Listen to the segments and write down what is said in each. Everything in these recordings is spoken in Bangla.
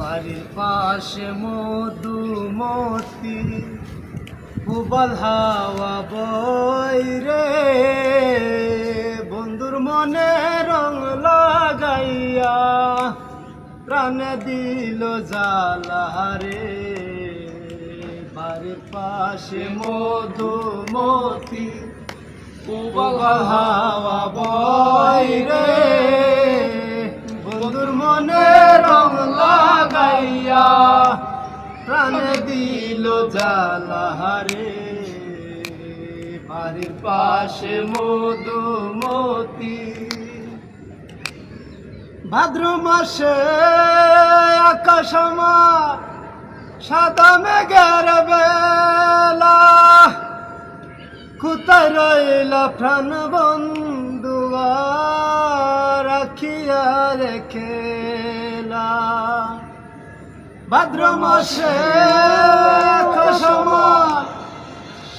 বাড়ির পাশে মধুমতি উবাল হাওয়া বই রে। বন্ধুর মনে রং লাগাইয়া প্রাণে দিল জালা রে বাড়ির পাশে মধুমতি উবাল হাওয়া বই রে। দিল জালাহারে। বাড়ির পাশে মধুমতি। ভাদ্র মাসে আকাশ আমার সাদা মেঘের বেলা। কোথায় প্রাণ বন্ধুয়া রাখিয়া রেখেলা। ভাদ্র মাসে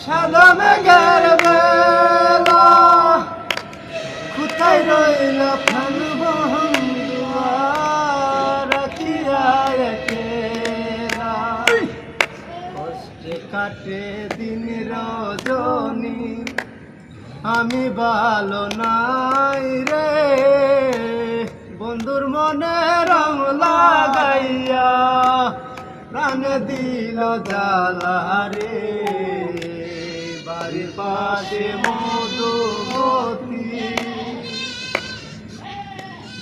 সাদা মেঘের বেলা। কোথায় রইলা রেখেলা কাটে দিন রজনী, আমি ভালো নাই রে। বন্ধুর মনে রং লাগাইয়া প্রাণ দিল জ্বালা রে বাড়ির পাশে মধুমতি।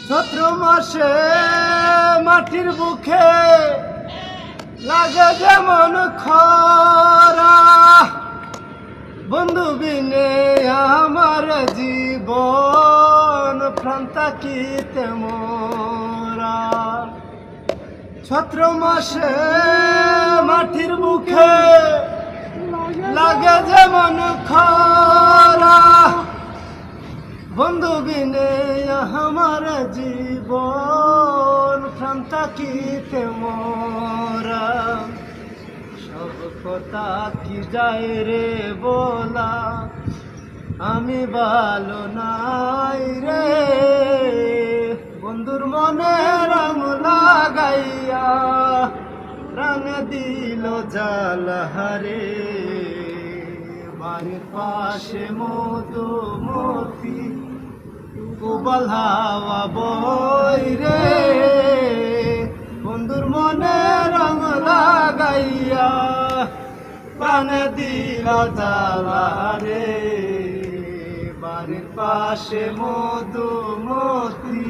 চৈত্র মাসে মাটির বুকে লাগে যেমন খরা। বন্ধু বিনে আমার জীবন প্রান্তা কি তেমরা ছত্র মাসে মাটির মুখে লাগে যেমন খরা। বন্ধু বিনে আমার জীবন প্রান্তা কি তেমরা? সব কথা কি যায় রে বলা? আমি ভালো নাই রে। দিল জালহারে বাড়ির পাশে মধুমতি উবাল হাওয়া বই রে। বন্ধুর মনে রং লাগাইয়া প্রাণ দিল জ্বালা রে বাড়ির পাশে মধুমতি